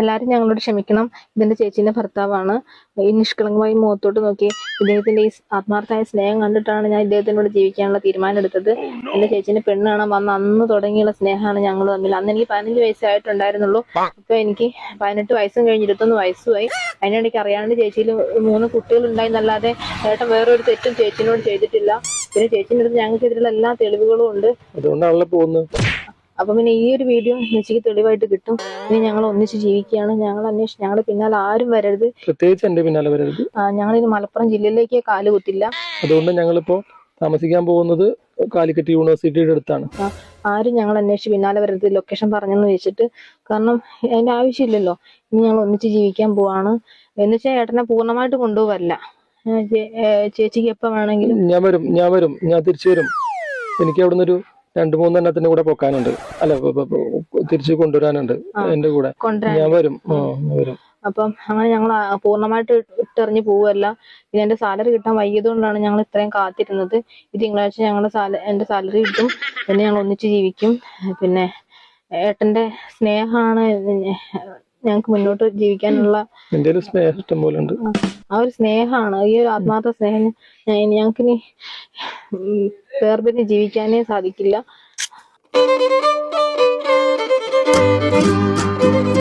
എല്ലാവരും ഞങ്ങളോട് ക്ഷമിക്കണം. ഇതിന്റെ ചേച്ചീന്റെ ഭർത്താവാണ്. ഈ നിഷ്കളങ്കമായി മുഖത്തോട്ട് നോക്കി ഇദ്ദേഹത്തിന്റെ ഈ ആത്മാർത്ഥമായ സ്നേഹം കണ്ടിട്ടാണ് ഞാൻ ഇദ്ദേഹത്തിനോട് ജീവിക്കാനുള്ള തീരുമാനം എടുത്തത്. എന്റെ ചേച്ചീന്റെ പെണ്ണാണ് വന്ന് അന്ന് തുടങ്ങിയുള്ള സ്നേഹമാണ് ഞങ്ങൾ തമ്മിൽ. അന്ന് എനിക്ക് പതിനഞ്ച് വയസ്സായിട്ടുണ്ടായിരുന്നുള്ളൂ. ഇപ്പൊ എനിക്ക് പതിനെട്ട് വയസ്സും കഴിഞ്ഞ് ഇരുപത്തൊന്ന് വയസ്സുമായി. അതിനിടയ്ക്ക് അറിയാണ്ട് ചേച്ചിയിൽ മൂന്ന് കുട്ടികൾ ഉണ്ടായെന്നല്ലാതെ ഏട്ടൻ വേറൊരു തെറ്റും ചേച്ചിനോട് ചെയ്തിട്ടില്ല. പിന്നെ ചേച്ചിന്റെ അടുത്ത് ഞങ്ങൾക്കെതിരെയുള്ള എല്ലാ തെളിവുകളും ഉണ്ട്. അതുകൊണ്ടാണല്ലോ പോകുന്നത്. അപ്പൊ പിന്നെ ഈ ഒരു വീഡിയോ ചേച്ചിക്ക് തെളിവായിട്ട് കിട്ടും. ഇനി ഞങ്ങൾ ഒന്നിച്ച് ജീവിക്കുകയാണ്. ഞങ്ങൾ അന്വേഷിച്ച് ഞങ്ങളുടെ പിന്നാലെ ആരും വരരുത്. പ്രത്യേകിച്ച് എന്റെ പിന്നാലെ വരരുത്. ഞങ്ങൾ ഇനി മലപ്പുറം ജില്ലയിലേക്ക് കാൽ കുത്തില്ല. അതുകൊണ്ട് ഞങ്ങളിപ്പോ താമസിക്കാൻ പോകുന്നത് കാലിക്കറ്റ് യൂണിവേഴ്സിറ്റിയുടെ അടുത്താണ്. ആരും ഞങ്ങൾ അന്വേഷിച്ച് പിന്നാലെ വരരുത്. ലൊക്കേഷൻ പറഞ്ഞെന്ന് വെച്ചിട്ട്. കാരണം അതിന്റെ ആവശ്യമില്ലല്ലോ. ഇനി ഞങ്ങൾ ഒന്നിച്ച് ജീവിക്കാൻ പോവാണ്. എന്ന് വെച്ചാൽ ഏട്ടനെ പൂർണമായിട്ട് കൊണ്ടുപോവല്ല. ചേച്ചിക്ക് എപ്പോ വേണമെങ്കിലും. ഞാൻ വരും. ഞാൻ വരും. ഞാൻ തിരിച്ചു വരും. എനിക്ക് അവിടുന്ന് ഒരു രണ്ടു മൂന്നെണ്ണത്തിന്റെ കൂടെ പൊക്കാനുണ്ട്. അല്ല തിരിച്ചു കൊണ്ടുവരാനുണ്ട് എന്റെ കൂടെ. ഞാൻ വരും. വരും. അപ്പം അങ്ങനെ ഞങ്ങൾ പൂർണമായിട്ട് ഇട്ടെറിഞ്ഞ് പോവുമല്ല പിന്നെ എന്റെ സാലറി കിട്ടാൻ വൈകിയത് കൊണ്ടാണ് ഞങ്ങൾ ഇത്രയും കാത്തിരുന്നത്. ഈ തിങ്കളാഴ്ച ഞങ്ങളുടെ സാല എന്റെ സാലറി കിട്ടും. പിന്നെ ഞങ്ങൾ ഒന്നിച്ച് ജീവിക്കും. പിന്നെ ഏട്ടന്റെ സ്നേഹമാണ് ഞങ്ങൾക്ക് മുന്നോട്ട് ജീവിക്കാനുള്ള ആ ഒരു സ്നേഹമാണ് ഈ ഒരു ആത്മാർത്ഥ സ്നേഹം ഞങ്ങൾക്ക് ഇനി വേർപിരിഞ്ഞ് ജീവിക്കാനേ സാധിക്കില്ല.